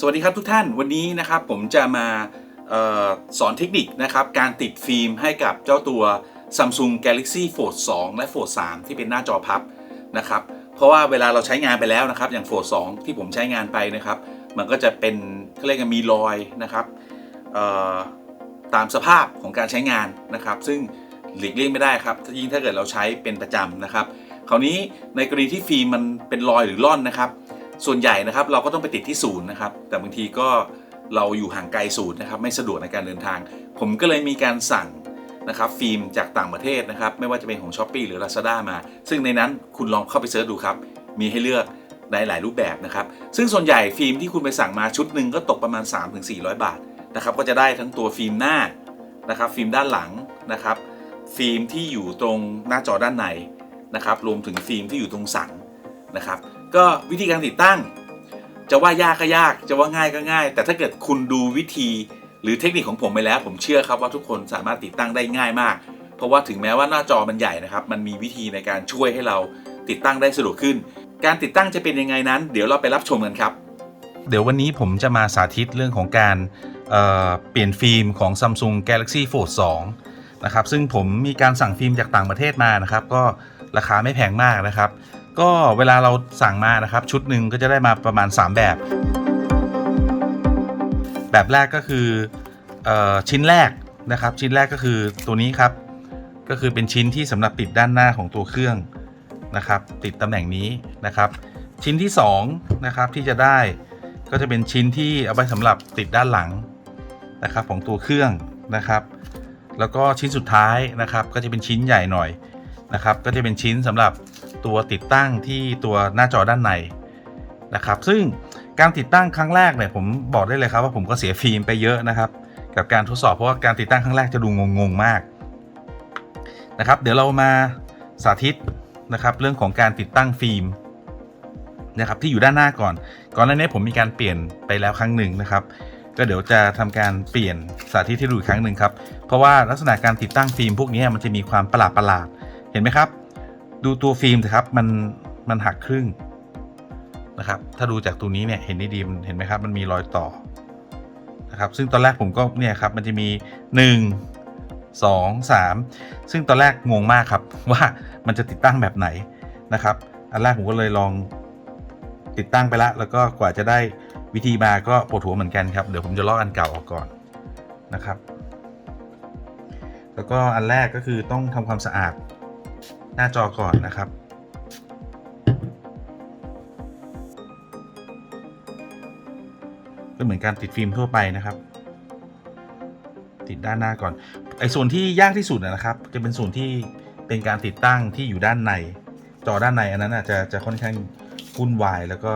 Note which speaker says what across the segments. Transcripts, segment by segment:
Speaker 1: สวัสดีครับทุกท่านวันนี้นะครับผมจะมาออสอนเทคนิคนะครับการติดฟิล์มให้กับเจ้าตัว Samsung Galaxy Fold 2 และ Fold 3 ที่เป็นหน้าจอพับนะครับเพราะว่าเวลาเราใช้งานไปแล้วนะครับอย่าง Fold 2 ที่ผมใช้งานไปนะครับมันก็จะเป็นเขาเรียกกันมีรอยนะครับตามสภาพของการใช้งานนะครับ ซึ่งหลีกเลี่ยงไม่ได้ครับยิ่งถ้าเกิดเราใช้เป็นประจำนะครับคราวนี้ในกรณีที่ฟิล์มมันเป็นรอยหรือร่อนนะครับ ส่วนใหญ่นะครับเราก็ต้องไปติดที่ศูนย์นะครับ แต่บางทีก็เราอยู่ห่างไกลศูนย์นะครับไม่สะดวกในการเดินทาง ผมก็เลยมีการสั่งนะครับฟิล์มจากต่างประเทศนะครับ ไม่ว่าจะเป็นของ s h อ p e e หรือ Lazada มา ซึ่งในนั้นคุณลองเข้าไปเสิร์ชดูครับ มีให้เลือกในหลายรูปแบบนะครับ ซึ่งส่วนใหญ่ฟิล์มที่คุณไปสั่งมาชุดหนึ่งก็ตกประมาณ 3-400 บาทนะครับก็จะได้ทั้งตัวฟิล์มหน้านะครับฟิล์มด้านหลังนะครับฟิล์มที่อยู่ตรงหน้าจอด้านในนะครับรวมถึงฟิล์มที่อยู่ตรงสันนะครับ ก็วิธีการติดตั้ง จะว่ายากก็ยาก จะว่าง่ายก็ง่าย แต่ถ้าเกิดคุณดูวิธีหรือเทคนิคของผมไปแล้ว ผมเชื่อครับว่าทุกคนสามารถติดตั้งได้ง่ายมาก เพราะว่าถึงแม้ว่าหน้าจอมันใหญ่นะครับ มันมีวิธีในการช่วยให้เราติดตั้งได้สะดวกขึ้น การติดตั้งจะเป็นยังไงนั้น เดี๋ยวเราไปรับชมกันครับ เดี๋ยววันนี้ผมจะมาสาธิตเรื่องของการเเปลี่ยนฟิล์มของ Samsung Galaxy Fold 2นะครับซึ่งผมมีการสั่งฟิล์มจากต่างประเทศมานะครับ ก็ราคาไม่แพงมากนะครับ ก็เวลาเราสั่งมานะครับ ชุดหนึ่งก็จะได้มาประมาณ 3 แบบ แบบแรกก็คือออชิ้นแรกนะครับ ชิ้นแรกก็คือตัวนี้ครับ ก็คือเป็นชิ้นที่สำหรับติดด้านหน้าของตัวเครื่องนะครับ ติดตำแหน่งนี้นะครับ ชิ้นที่2นะครับที่จะได้ก็จะเป็นชิ้นที่เอาไปสำหรับติดด้านหลังนะครับของตัวเครื่องนะครับ แล้วก็ชิ้นสุดท้ายนะครับ ก็จะเป็นชิ้นใหญ่หน่อยนะครับ ก็จะเป็นชิ้นสำหรับ ตัวติดตั้งที่ตัวหน้าจอด้านในนะครับ ซึ่งการติดตั้งครั้งแรกเนี่ยผมบอกได้เลยครับว่าผมก็เสียฟิล์มไปเยอะนะครับ กับการทดสอบเพราะว่าการติดตั้งครั้งแรกจะดูงงๆมากนะครับเดี๋ยวเรามาสาธิตนะครับเรื่องของการติดตั้งฟิล์มนะครับที่อยู่ด้านหน้าก่อน ก่อนหน้านี้ผมมีการเปลี่ยนไปแล้วครั้งหนึ่งนะครับ ก็เดี๋ยวจะทำการเปลี่ยนสาธิตให้ดูอีกครั้งหนึ่งครับ เพราะว่าลักษณะการติดตั้งฟิล์มพวกนี้มันจะมีความประหลาดประหลาดๆเห็นไหมครับ ดูตัวฟิล์มสิครับมันมันหักครึ่งนะครับ ถ้าดูจากตัวนี้เนี่ยเห็นได้ดีมันเห็นไหมครับ มันมีรอยต่อนะครับซึ่งตอนแรกผมก็เนี่ยครับมันจะมี 1 2 3 ซึ่งตอนแรกงงมากครับว่ามันจะติดตั้งแบบไหนนะครับ อันแรกผมก็เลยลองติดตั้งไปล้วแล้วก็กว่าจะได้วิธีมาก็ปวดหัวเหมือนกันครับ เดี๋ยวผมจะลอกอันเก่าออกก่อนนะครับ แล้วก็อันแรกก็คือต้องทำความสะอาด หน้าจอก่อนนะครับ ก็เหมือนการติดฟิล์มทั่วไปนะครับ ติดด้านหน้าก่อน ไอ้ส่วนที่ยากที่สุดนะครับ จะเป็นส่วนที่เป็นการติดตั้งที่อยู่ด้านใน จอด้านในอันนั้นอาจจะจะค่อนข้างวุ่นวายแล้วก็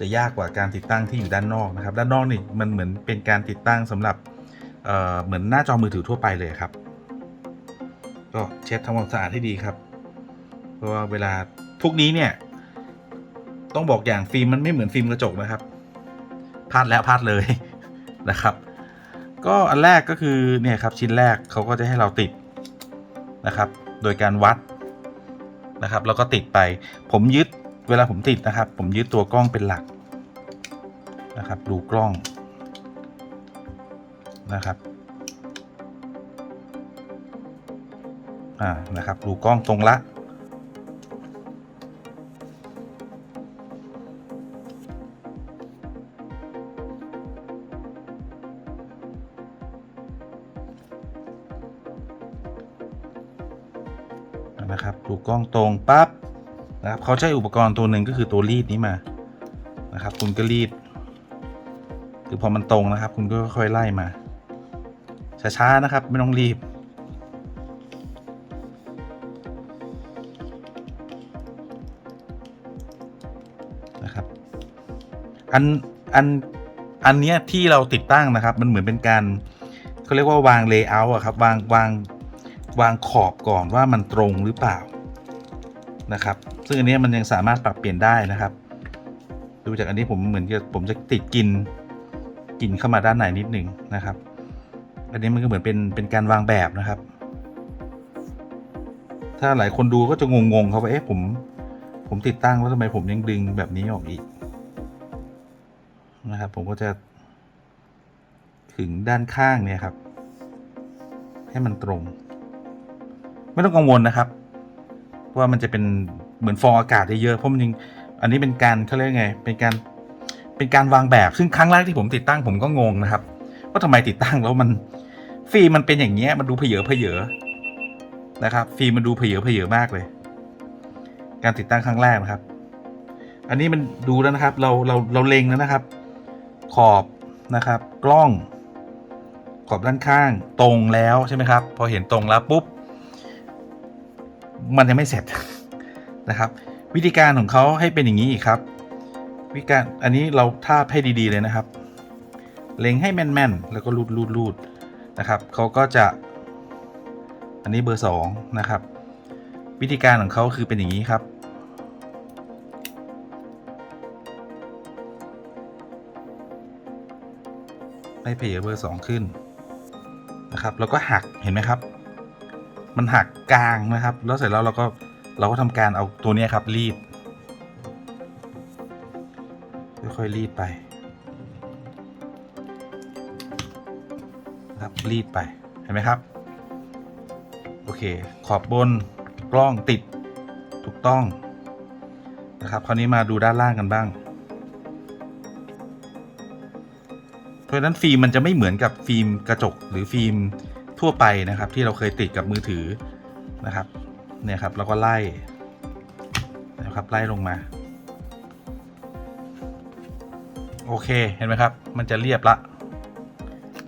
Speaker 1: จะยากกว่าการติดตั้งที่อยู่ด้านนอกนะครับ ด้านนอกนี่มันเหมือนเป็นการติดตั้งสำหรับเเหมือนหน้าจอมือถือทั่วไปเลยครับ ก็เช็ดทำความสะอาดให้ดีครับ ราะว่าเวลาพวกนี้เนี่ย ต้องบอกอย่างฟิล์มมันไม่เหมือนฟิล์มกระจกนะครับพลาดแล้วพลาดเลยนะครับ ก็อันแรกก็คือเนี่ยครับชิ้นแรกเขาก็จะให้เราติดนะครับ โดยการวัดนะครับแล้วก็ติดไปผมยึดเวลาผมติดนะครับ ผมยึดตัวกล้องเป็นหลักนะครับ ดูกล้องนะครับอ่านะครับ ดูกล้องตรงละ องตรงปั๊บนะครับเขาใช้อุปกรณ์ตัวหนึ่งก็คือตัวรีดนี้มานะครับ คุณก็รีดคือพอมันตรงนะครับ คุณก็ค่อยไล่มาช้าๆนะครับ ไม่ต้องรีบ นะครับ อัน อัน อันเนี้ยที่เราติดตั้งนะครับ มันเหมือนเป็นการเขาเรียกว่าวางเลเยอร์อะครับ วาง วาง วางขอบก่อนว่ามันตรงหรือเปล่า นะครับ ซึ่งอันนี้มันยังสามารถปรับเปลี่ยนได้นะครับ ดูจากอันนี้ผมเหมือนจะผมจะติดกินกินเข้ามาด้านในนิดหนึ่งนะครับ อันนี้มันก็เหมือนเป็นเป็นการวางแบบนะครับ ถ้าหลายคนดูก็จะงงๆครับว่าเอ๊ะผม ผมติดตั้งแล้วทำไมผมยังดึงแบบนี้ออกอีกนะครับ ผมก็จะขึงด้านข้างเนี่ยครับ ให้มันตรง ไม่ต้องกังวลนะครับ ว่ามันจะเป็นเหมือนฟองอากาศเยอะเพราะมันจริงอันนี้เป็นการเขาเรียกไง เป็นการเป็นการวางแบบ ซึ่งครั้งแรกที่ผมติดตั้งผมก็งงนะครับ ว่าทำไมติดตั้งแล้วมันฟิล์มมันเป็นอย่างเงี้ยมันดูเพเยอเพเยอนะครับฟิล์มมันดูเพเยอเพเยอมากเลย การติดตั้งครั้งแรกนะครับ อันนี้มันดูแล้วนะครับ เราเราเราเล็งแล้วนะครับ ขอบนะครับ กล้อง ขอบด้านข้างตรงแล้วใช่ไหมครับ พอเห็นตรงแล้วปุ๊บ มันยังไม่เสร็จนะครับ วิธีการของเขาให้เป็นอย่างนี้อีกครับ วิธีการอันนี้เราทาบให้ดีๆเลยนะครับ เล็งให้แม่นๆ แล้วก็รูดรูดรูดนะครับเขาก็จะ อันนี้เบอร์สองนะครับ วิธีการของเขาคือเป็นอย่างนี้ครับให้เพย์เบอร์สองขึ้นนะครับ แล้วก็หักเห็นไหมครับ มันหักกลางนะครับ แล้วเสร็จแล้วเราก็เราก็ทำการเอาตัวนี้ครับรีดค่อยๆรีดไปนะครับรีดไปเห็นไหมครับ โอเค ขอบบนกล้องติดถูกต้องนะครับคราวนี้มาดูด้านล่างกันบ้าง เพราะฉะนั้นฟิล์มมันจะไม่เหมือนกับฟิล์มกระจกหรือฟิล์ม ทั่วไปนะครับ ที่เราเคยติดกับมือถือนะครับเนี่ยครับเราก็ไล่นะครับไล่ลงมา โอเคเห็นไหมครับ มันจะเรียบละ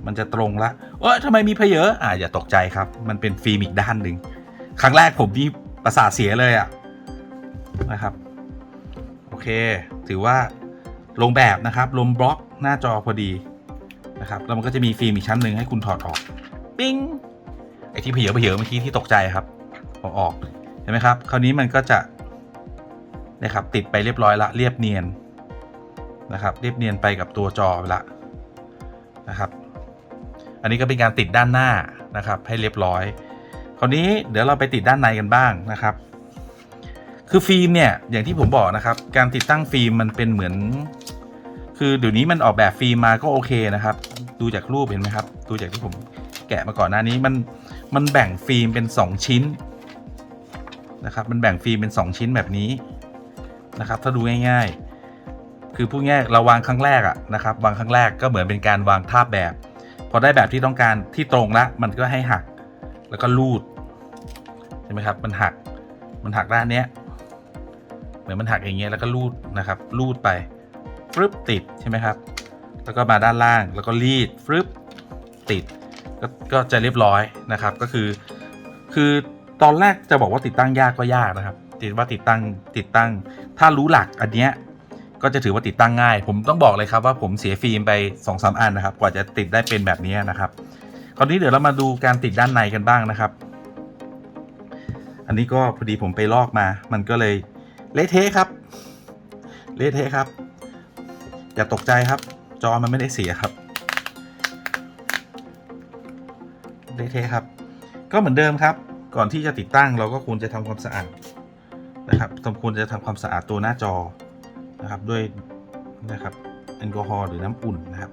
Speaker 1: มันจะตรงละเอ้ยทำไมมีเพเยอะอ่าอย่าตกใจครับ มันเป็นฟิล์มอีกด้านหนึ่งครั้งแรกผมนี่ประสาทเสียเลยอะนะครับ โอเค ถือว่าลงแบบนะครับลงบล็อกหน้าจอพอดีนะครับแล้วมันก็จะมีฟิล์มอีกชั้นหนึ่งให้คุณถอดออก ปิ้งไอที่เพเยเพเยเมื่อกี้ที่ตกใจครับเอาออกเห็นไหมครับ คราวนี้มันก็จะนะครับ ติดไปเรียบร้อยละเรียบเนียนนะครับ เรียบเนียนไปกับตัวจอไปละนะครับ อันนี้ก็เป็นการติดด้านหน้านะครับ ให้เรียบร้อย คราวนี้เดี๋ยวเราไปติดด้านในกันบ้างนะครับ คือฟิล์มเนี่ยอย่างที่ผมบอกนะครับ การติดตั้งฟิล์มมันเป็นเหมือน คือเดี๋ยวนี้มันออกแบบฟิล์มมาก็โอเคนะครับ ดูจากรูปเห็นไหมครับ ดูจากที่ผม แกะมาก่อนหน้านี้มันมันแบ่งฟิล์มเป็น 2 ชิ้นนะครับมันแบ่งฟิล์มเป็น 2 ชิ้นแบบนี้นะครับถ้าดูง่ายๆ คือพูดง่ายเราวางครั้งแรกอะนะครับวางครั้งแรกก็เหมือนเป็นการวางทาบแบบ พอได้แบบที่ต้องการที่ตรงแล้วมันก็ให้หักแล้วก็ลูดใช่ไหมครับมันหักมันหักด้านเนี้ยเหมือนมันหักอย่างเงี้ยแล้วก็ลูดนะครับลูดไปฟึบติดใช่ไหมครับ แล้วก็มาด้านล่างแล้วก็รีดฟึบติด ก็ก็จะเรียบร้อยนะครับ ก็คือ คือตอนแรกจะบอกว่าติดตั้งยากก็ยากนะครับติดว่าติดตั้งติดตั้ง ถ้ารู้หลักอันเนี้ยก็จะถือว่าติดตั้งง่าย ผมต้องบอกเลยครับว่าผมเสียฟิล์มไป2อสอันนะครับ กว่าจะติดได้เป็นแบบนี้นะครับ คราวนี้เดี๋ยวเรามาดูการติดด้านในกันบ้างนะครับ อันนี้ก็พอดีผมไปลอกมา มันก็เลยเละเทะครับเละเทะครับอย่าตกใจครับ จอมันไม่ได้เสียครับ เละเทะครับ ก็เหมือนเดิมครับ ก่อนที่จะติดตั้งเราก็ควรจะทำความสะอาดนะครับควรจะทำความสะอาดตัวหน้าจอนะครับ ด้วยนะครับแอลกอฮอล์หรือน้ำอุ่นนะครับ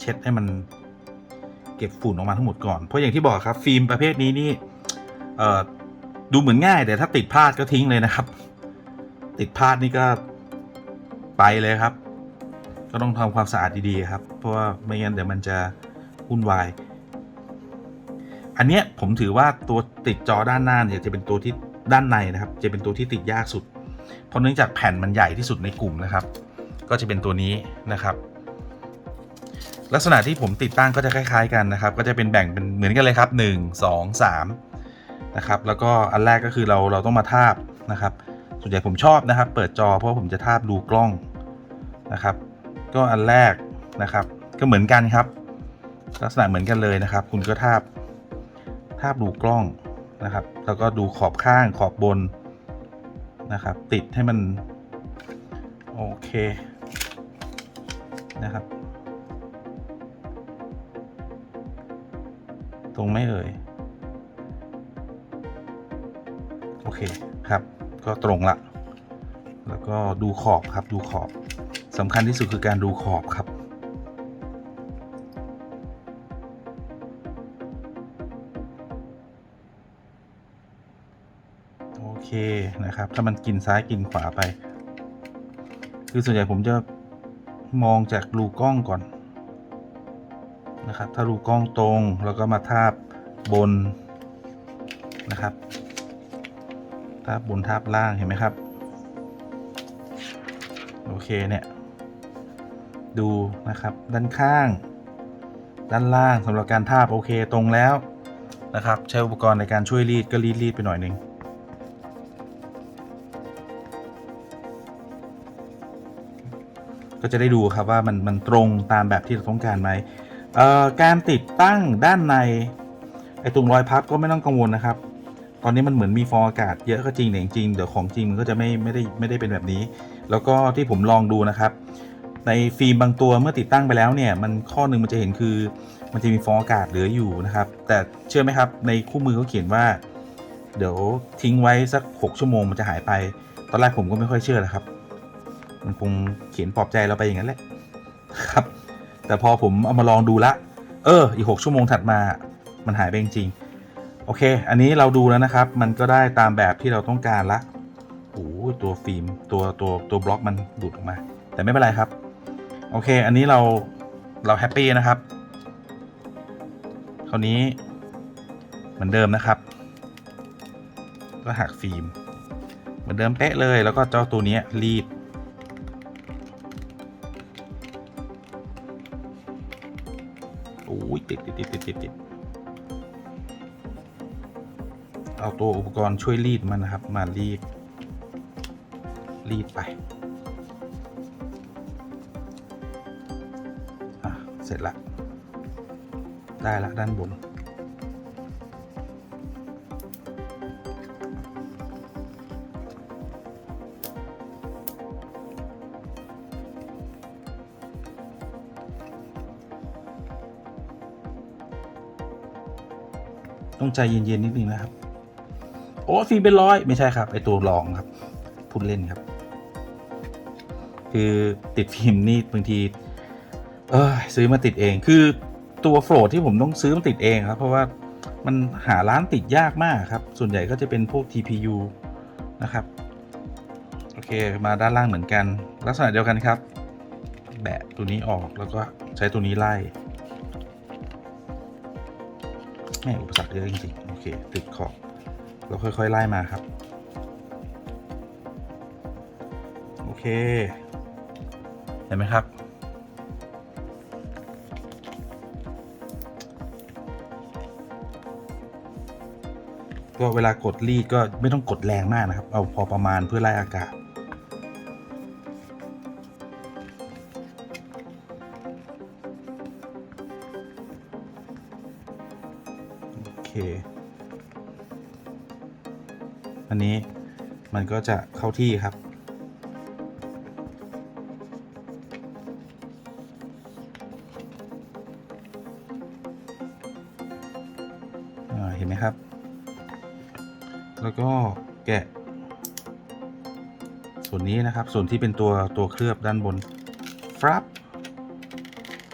Speaker 1: เช็ดให้มันเก็บฝุ่นออกมาทั้งหมดก่อน เพราะอย่างที่บอกครับ ฟิล์มประเภทนี้นี่ดูเหมือนง่าย แต่ถ้าติดพลาดก็ทิ้งเลยนะครับ ติดพลาดนี่ก็ไปเลยครับ ก็ต้องทำความสะอาดดีๆครับ เพราะว่าไม่งั้นเดี๋ยวมันจะวุ่นวาย อันเนี้ยผมถือว่าตัวติดจอด้านหน้าเนี่ยจะเป็นตัวที่ด้านในนะครับ จะเป็นตัวที่ติดยากสุด เพราะเนื่องจากแผ่นมันใหญ่ที่สุดในกลุ่มนะครับ ก็จะเป็นตัวนี้นะครับ ลักษณะที่ผมติดตั้งก็จะคล้ายๆกันนะครับ ก็จะเป็นแบ่งเป็นเหมือนกันเลยครับ 1 2 3นะครับ แล้วก็อันแรกก็คือเราเราต้องมาทาบนะครับ ส่วนใหญ่ผมชอบนะครับ เปิดจอเพราะผมจะทาบดูกล้องนะครับ ก็อันแรกนะครับ ก็เหมือนกันครับ ลักษณะเหมือนกันเลยนะครับ คุณก็ทาบาบดูกล้องนะครับ แล้วก็ดูขอบข้างขอบบนนะครับ ติดให้มัน โอเคนะครับ ตรงไหม่เอ่ย โอเคครับ ก็ตรงละ แล้วก็ดูขอบครับดูขอบสำคัญที่สุดคือการดูขอบครับ นะครับ ถ้ามันกินซ้ายกินขวาไป คือส่วนใหญ่ผมจะมองจากรูกล้องก่อนนะครับ ถ้ารูกล้องตรงแล้วก็มาทาบบนนะครับ ทาบบนทาบล่างเห็นไหมครับ โอเคเนี่ยดูนะครับ ด้านข้าง ด้านล่างสำหรับการทาบโอเคตรงแล้วนะครับ ใช้อุปกรณ์ในการช่วยรีดก็รีดรีดไปหน่อยหนึ่ง ก็จะได้ดูครับว่ามันมันตรงตามแบบที่เราต้องการไหมเอ่อการติดตั้งด้านในไอ้ตรงรอยพับก็ไม่ต้องกังวลนะครับ ตอนนี้มันเหมือนมีฟองอากาศเยอะก็จริงแต่จริงเดี๋ยวของจริงมันก็จะไม่ไม่ได้ไม่ได้เป็นแบบนี้ แล้วก็ที่ผมลองดูนะครับ ในฟิล์มบางตัวเมื่อติดตั้งไปแล้วเนี่ย มันข้อหนึ่งมันจะเห็นคือ มันจะมีฟองอากาศเหลืออยู่นะครับ แต่เชื่อไหมครับ ในคู่มือเขาเขียนว่า เดี๋ยวทิ้งไว้สัก 6 ชั่วโมงมันจะหายไป ตอนแรกผมก็ไม่ค่อยเชื่อนะครับ มันคงเขียนปลอบใจเราไปอย่างนั้นแหละครับ แต่พอผมเอามาลองดูละ เออ อีก 6 ชั่วโมงถัดมามันหายไปจริงๆโอเค อันนี้เราดูแล้วนะครับ มันก็ได้ตามแบบที่เราต้องการละโอ้ตัวฟิล์มตัวตัวตัวบล็อกมันหลุดออกมา แต่ไม่เป็นไรครับ โอเค อันนี้เราเราแฮปปี้นะครับคราวนี้เหมือนเดิมนะครับ ก็หักฟิล์มเหมือนเดิมเป๊ะเลย แล้วก็เจ้าตัวนี้รีด ติดติดติดติดติดติดเอาตัวอุปกรณ์ช่วยรีดมันนะครับ มารีด รีดไปอะเสร็จละ ได้ละด้านบน ใจเย็นๆนิดนึงนะครับ โอ้ฟิล์มเป็นร้อยไม่ใช่ครับไอตัวรองครับพูดเล่นครับ คือติดฟิล์มนี่บางที เออซื้อมาติดเองคือตัวโฟลดที่ผมต้องซื้อมาติดเองครับ เพราะว่ามันหาร้านติดยากมากครับ ส่วนใหญ่ก็จะเป็นพวก TPU นะครับ โอเค มาด้านล่างเหมือนกัน ลักษณะเดียวกันครับ แบะตัวนี้ออกแล้วก็ใช้ตัวนี้ไล่ แม่อุปสรรคเยอะจริงๆ โอเค ติดขอบเราค่อยๆ ไล่มาครับ โอเค เห็นไหมครับ ก็เวลากดรีดก็ไม่ต้องกดแรงมากนะครับ เอาพอประมาณเพื่อไล่อากาศ มันก็จะเข้าที่ครับ เห็นไหมครับ แล้วก็แกะ ส่วนนี้นะครับ ส่วนที่เป็นตัวตัวเคลือบด้านบนฟรับ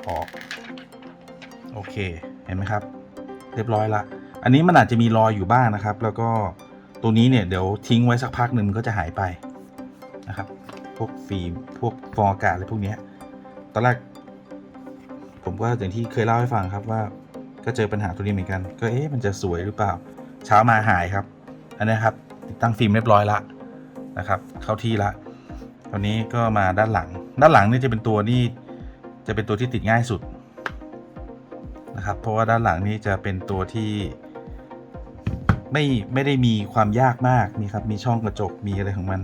Speaker 1: ออก โอเค เห็นไหมครับ เรียบร้อยละ อันนี้มันอาจจะมีรอยอยู่บ้างนะครับ แล้วก็ ตัวนี้เนี่ยเดี๋ยวทิ้งไว้สักพักหนึ่งมันก็จะหายไปนะครับ พวกฟิล์มพวกฟองอากาศอะไรพวกนี้ตอนแรกผมก็อย่างที่เคยเล่าให้ฟังครับว่าก็เจอปัญหาตัวนี้เหมือนกัน ก็เอ๊ะมันจะสวยหรือเปล่า เช้ามาหายครับ อันนี้ครับติดตั้งฟิล์มเรียบร้อยละนะครับ เข้าที่ละตอนนี้ก็มาด้านหลัง ด้านหลังนี่จะเป็นตัวนี่จะเป็นตัวที่ติดง่ายสุดนะครับ เพราะว่าด้านหลังนี่จะเป็นตัวที่ ไม่ไม่ได้มีความยากมากนี่ครับมีช่องกระจกมีอะไรของมัน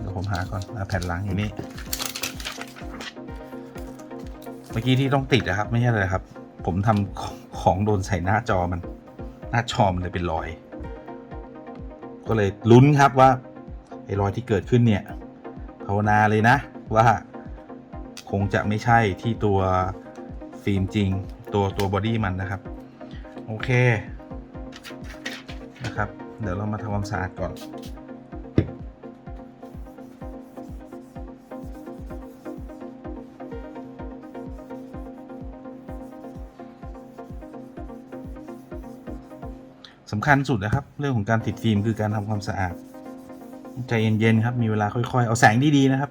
Speaker 1: เดี๋ยวผมหาก่อนอแผ่นหลังอยู่นี่เมื่อกี้ที่ต้องติดนะครับ ไม่ใช่เลยครับ ผมทำของของโดนใส่หน้าจอมัน หน้าจอมันเลยเป็นรอย ก็เลยลุ้นครับว่าไอ้รอยที่เกิดขึ้นเนี่ยภาวนาเลยนะว่าคงจะไม่ใช่ที่ตัว ฟิล์มจริง ตัวตัวบอดี้มันนะครับ โอเคนะครับ เดี๋ยวเรามาทำความสะอาดก่อนสำคัญสุดนะครับ เรื่องของการติดฟิล์มคือการทำความสะอาด ใจเย็นๆครับ มีเวลาค่อยๆ เอาแสงดีๆนะครับ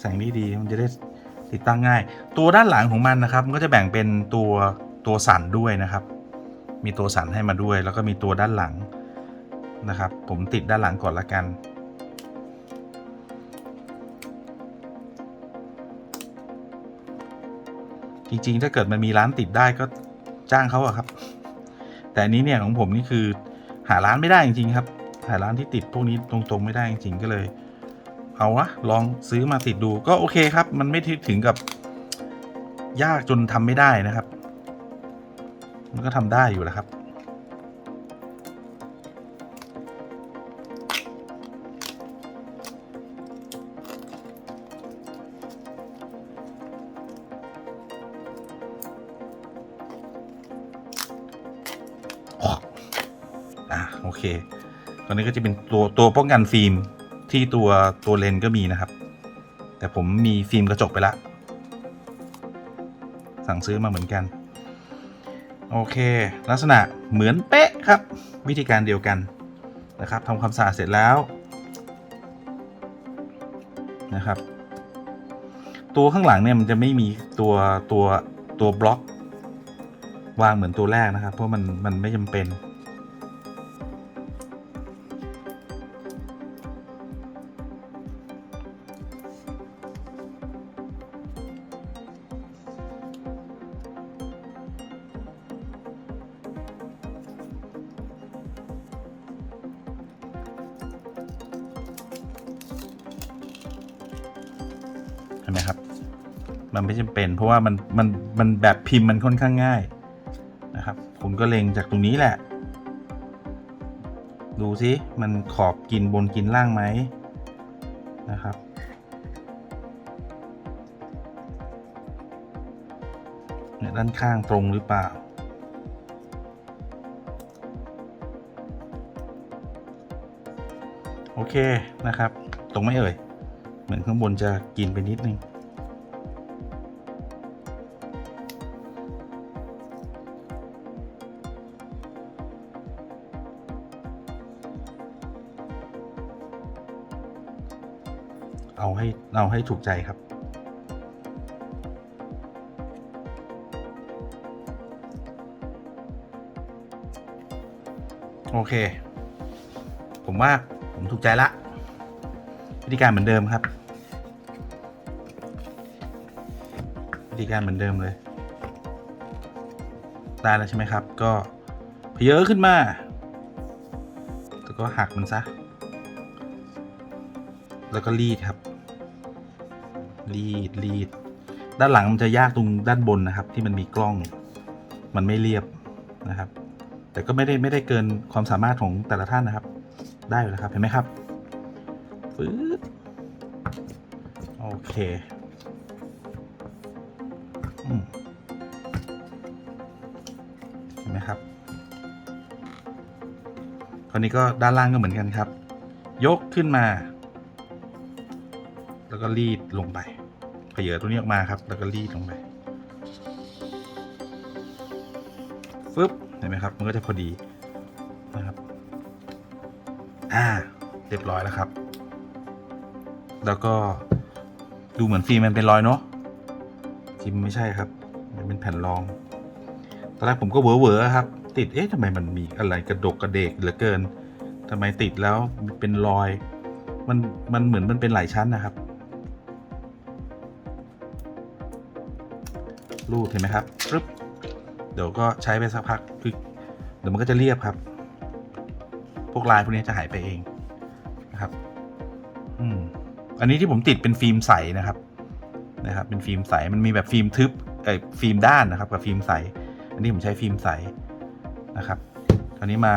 Speaker 1: แสงดีๆมันจะได้ ติดตั้งง่าย ตัวด้านหลังของมันนะครับมันก็จะแบ่งเป็นตัวตัวสันด้วยนะครับ มีตัวสันให้มาด้วย แล้วก็มีตัวด้านหลังนะครับ ผมติดด้านหลังก่อนละกันจริงๆ ถ้าเกิดมันมีร้านติดได้ก็จ้างเขาอะครับ แต่นี้เนี่ยของผมนี่คือหาร้านไม่ได้จริงๆครับ หาร้านที่ติดพวกนี้ตรงๆไม่ได้จริงๆก็เลย เอาวะลองซื้อมาติดดูก็โอเคครับ มันไม่ถึงกับ ยากจนทำไม่ได้นะครับ มันก็ทำได้อยู่แหละครับ อะโอเค ตอนนี้ก็จะเป็นตัวตัวป้องกันฟิล์ม ที่ตัวตัวเลนก็มีนะครับ แต่ผมมีฟิล์มกระจกไปละ สั่งซื้อมาเหมือนกัน โอเค ลักษณะเหมือนเป๊ะครับ วิธีการเดียวกันนะครับทำความสะอาดเสร็จแล้วนะครับ ตัวข้างหลังเนี่ยมันจะไม่มีตัวตัวตัวบล็อกวางเหมือนตัวแรกนะครับ เพราะมันมันไม่จำเป็น เห็นไหมครับ มันไม่จำเป็น เพราะว่ามันมันมันแบบพิมพ์มันค่อนข้างง่ายนะครับคุณก็เล็งจากตรงนี้แหละ ดูซิมันขอบกินบนกินล่างไหมนะครับเนี่ยด้านข้างตรงหรือเปล่าโอเคนะครับ ตรงไหม่เอ่ย เหมือนข้างบนจะกินไปนิดนึง เอาให้เอาให้ถูกใจครับโอเค ผมว่าผมถูกใจละ วิธีการเหมือนเดิมครับ วิธีการเหมือนเดิมเลย ได้แล้วใช่ไหมครับ ก็เพเยอะขึ้นมา แล้วก็หักมันซะ แล้วก็รีดครับ รีดรีด ด้านหลังมันจะยากตรงด้านบนนะครับ ที่มันมีกล้อง มันไม่เรียบนะครับ แต่ก็ไม่ได้ไม่ได้เกินความสามารถของแต่ละท่านนะครับ ได้อยู่แล้วครับ เห็นไหมครับฟืดโอเค ราวนี้ก็ด้านล่างก็เหมือนกันครับ ยกขึ้นมา แล้วก็รีดลงไปเผยตัวนี้ออกมาครับ แล้วก็รีดลงไปฟึบเห็นไหมครับ มันก็จะพอดีนะครับอ่าเรียบร้อยแล้วครับ แล้วก็ดูเหมือนฟิล์มมันเป็นรอยเนาะจริงมันไม่ใช่ครับ มันเป็นแผ่นรอง ตอนแรกผมก็เวอเวอๆครับ ติด เอ๊ะทำไมมันมีอะไรกระดกกระเดกเหลือเกินทำไมติดแล้วเป็นรอย มันมันเหมือนมันเป็นหลายชั้นนะครับ รูดเห็นไหมครับปึ๊บเดี๋ยวก็ใช้ไปสักพักคือเดี๋ยวมันก็จะเรียบครับ พวกลายพวกนี้จะหายไปเองนะครับ อืม อันนี้ที่ผมติดเป็นฟิล์มใสนะครับ นะครับ เป็นฟิล์มใส มันมีแบบฟิล์มทึบ เอ้ยฟิล์มด้านนะครับ กับฟิล์มใส อันนี้ผมใช้ฟิล์มใส นะครับคราวนี้มา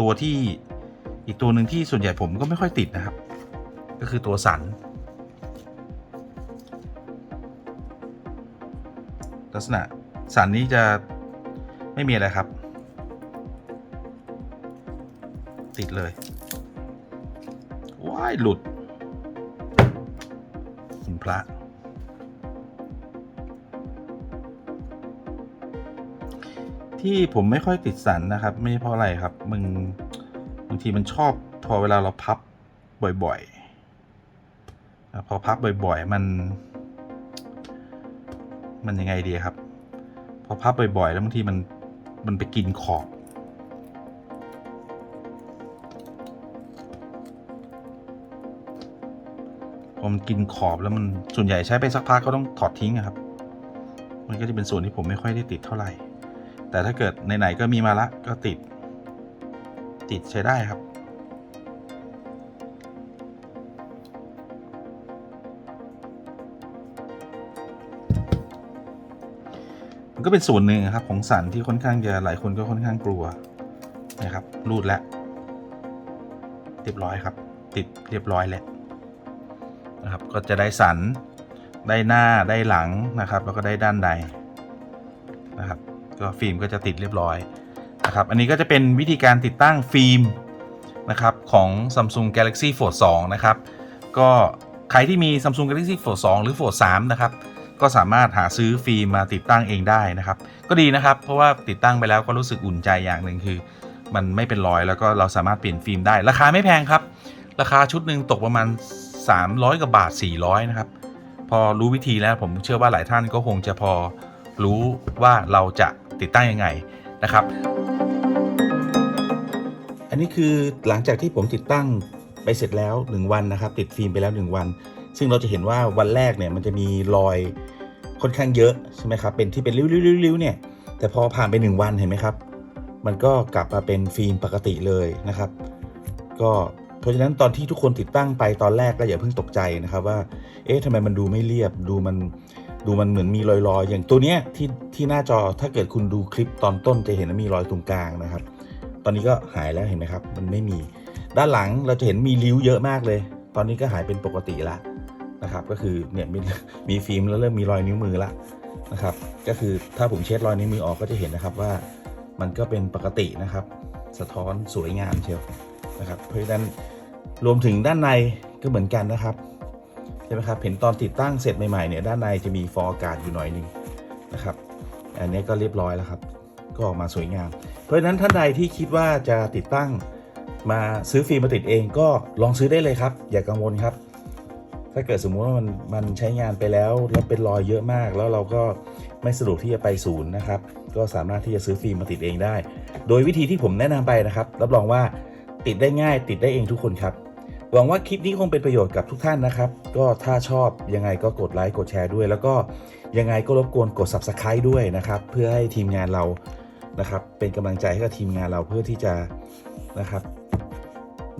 Speaker 1: ตัวที่อีกตัวหนึ่งที่ส่วนใหญ่ผมก็ไม่ค่อยติดนะครับ ก็คือตัวสันลักษณะสันนี้จะไม่มีอะไรครับ ติดเลยว้ายหลุด คุณพระ ที่ผมไม่ค่อยติดสันนะครับ ไม่เพราะอะไรครับมึงบางทีมันชอบพอเวลาเราพับบ่อยๆ พอพับบ่อยๆ มัน มันยังไงดีครับ พอพับบ่อยๆ แล้วบางทีมันมันไปกินขอบพอมันกินขอบแล้วมันส่วนใหญ่ใช้ไปสักพักก็ต้องถอดทิ้งครับ มันก็จะเป็นส่วนที่ผมไม่ค่อยได้ติดเท่าไหร่ แต่ถ้าเกิดไหนๆก็มีมาละก็ติด ติดใช้ได้ครับ มันก็เป็นส่วนหนึ่งครับของสันที่ค่อนข้างจะหลายคนก็ค่อนข้างกลัวนะครับรูดแล้วเรียบร้อยครับ ติดเรียบร้อยแล้วนะครับก็จะได้สันได้หน้าได้หลังนะครับ แล้วก็ได้ด้านในนะครับ ก็ฟิล์มก็จะติดเรียบร้อยนะครับอันนี้ก็จะเป็นวิธีการติดตั้งฟิล์มนะครับของ Samsung Galaxy Fold 2 นะครับ ก็ใครที่มี Samsung Galaxy Fold 2 หรือ Fold 3 นะครับ ก็สามารถหาซื้อฟิล์มมาติดตั้งเองได้นะครับ ก็ดีนะครับ เพราะว่าติดตั้งไปแล้วก็รู้สึกอุ่นใจอย่างหนึ่งคือ มันไม่เป็นรอยแล้วก็เราสามารถเปลี่ยนฟิล์มได้ ราคาไม่แพงครับ ราคาชุดหนึ่งตกประมาณ 300กว่าบาท 400 นะครับ พอรู้วิธีแล้วผมเชื่อว่าหลายท่านก็คงจะพอรู้ว่าเราจะ ติดตั้งยังไงนะครับ อันนี้คือหลังจากที่ผมติดตั้งไปเสร็จแล้ว 1 วันนะครับ ติดฟิล์มไปแล้ว 1 วัน ซึ่งเราจะเห็นว่าวันแรกเนี่ยมันจะมีรอยค่อนข้างเยอะใช่ไหมครับเป็นที่เป็นริ้วๆๆเนี่ย แต่พอผ่านไป 1 วันเห็นไหมครับ มันก็กลับมาเป็นฟิล์มปกติเลยนะครับ ก็เพราะฉะนั้นตอนที่ทุกคนติดตั้งไปตอนแรกก็อย่าเพิ่งตกใจนะครับว่า เอ๊ะทำไมมันดูไม่เรียบดูมัน ดูมันเหมือนมีรอยๆ อย่างตัวเนี้ยที่ที่หน้าจอถ้าเกิดคุณดูคลิปตอนต้นจะเห็นว่ามีรอยตรงกลางนะครับ ตอนนี้ก็หายแล้วเห็นไหมครับ มันไม่มี ด้านหลังเราจะเห็นมีริ้วเยอะมากเลย ตอนนี้ก็หายเป็นปกติละนะครับ ก็คือเนี่ยมีมีฟิล์มแล้วเริ่มมีรอยนิ้วมือละนะครับ ก็คือถ้าผมเช็ดรอยนิ้วมือออกก็จะเห็นนะครับว่ามันก็เป็นปกตินะครับ สะท้อนสวยงามเชียวนะครับ เพราะฉะนั้นรวมถึงด้านในก็เหมือนกันนะครับ ใช่ไหมครับเห็นตอนติดตั้งเสร็จใหม่ๆเนี่ยด้านในจะมีฟองอากาศอยู่หน่อยนึงนะครับ อันนี้ก็เรียบร้อยแล้วครับ ก็ออกมาสวยงาม เพราะฉะนั้นท่านใดที่คิดว่าจะติดตั้งมาซื้อฟิล์มมาติดเองก็ลองซื้อได้เลยครับ อย่ากังวลครับ ถ้าเกิดสมมุติว่ามันมันใช้งานไปแล้วแล้วเป็นรอยเยอะมาก แล้วเราก็ไม่สะดวกที่จะไปศูนย์นะครับ ก็สามารถที่จะซื้อฟิล์มมาติดเองได้ โดยวิธีที่ผมแนะนำไปนะครับ รับรองว่าติดได้ง่ายติดได้เองทุกคนครับ หวังว่าคลิปนี้คงเป็นประโยชน์กับทุกท่านนะครับ ก็ถ้าชอบยังไงก็กดไลค์กดแชร์ด้วย แล้วก็ยังไงก็รบกวนกด subscribe ด้วยนะครับ เพื่อให้ทีมงานเรานะครับ เป็นกำลังใจให้กับทีมงานเราเพื่อที่จะนะครับ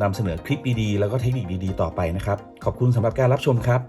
Speaker 1: นำเสนอคลิปดีๆแล้วก็เทคนิคดีๆ ต่อไปนะครับ ขอบคุณสำหรับการรับชมครับ